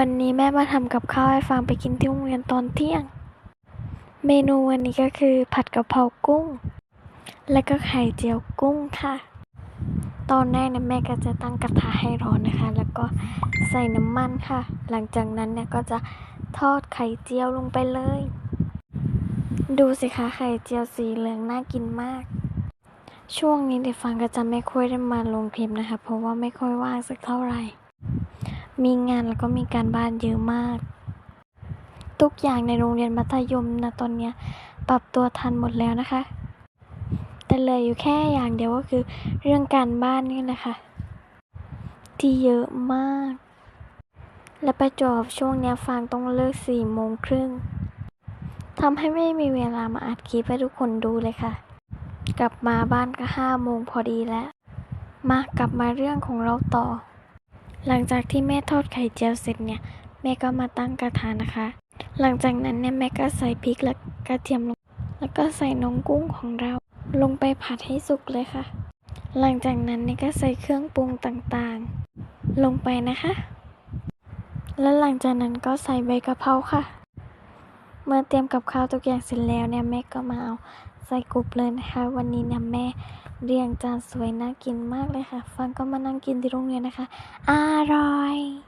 วันนี้แม่มาทำกับข้าวให้ฟังไปกินที่โรงเรียนตอนเที่ยง เมนูวันนี้ก็คือผัดกะเพรากุ้ง และก็ไข่เจียวกุ้งค่ะ ตอนแรกเนี่ยแม่ก็จะตั้งกระทะให้ร้อนนะคะ แล้วก็ใส่น้ำมันค่ะ หลังจากนั้นเนี่ยก็จะทอดไข่เจียวลงไปเลย ดูสิคะไข่เจียวสีเหลืองน่ากินมาก ช่วงนี้เด็กฟังก็จะไม่ค่อยได้มาลงคลิปนะคะ เพราะว่าไม่ค่อยว่างสักเท่าไหร่ มีงานแล้วก็มีการบ้านเยอะมาก ทุกอย่างในโรงเรียนมัธยมนะตอนเนี้ยปรับตัวทันหมดแล้วนะคะ แต่เลยอยู่แค่อย่างเดียวก็คือเรื่องการบ้านนี่แหละค่ะ ที่เยอะมาก และประจวบช่วงเนี้ยฟางต้องเลิกสี่โมงครึ่งทำให้ไม่มีเวลามาอัดคลิปให้ทุกคนดูเลยค่ะ กลับมาบ้านก็ห้าโมงพอดีแล้ว มากลับมาเรื่องของเราต่อ หลังจากที่แม่ทอดไข่เจียวเสร็จเนี่ย แม่ก็มาตั้งกระทะนะคะ หลังจากนั้นเนี่ยแม่ก็ใส่พริกและกระเทียมลง แล้วก็ใส่น้องกุ้งของเรา ลงไปผัดให้สุกเลยค่ะ หลังจากนั้นเนี่ยก็ใส่เครื่องปรุงต่างๆ ลงไปนะคะ และหลังจากนั้นก็ใส่ใบกะเพราค่ะ เมื่อเตรียมกับข้าวทุกอย่างเสร็จแล้วเนี่ยแม่ก็มาเอา ใส่กรุบเลยนะคะ วันนี้นะแม่เรียงจานสวยน่ากินมากเลยค่ะ ฟังก็มานั่งกินที่โรงเรียนนะคะ อร่อย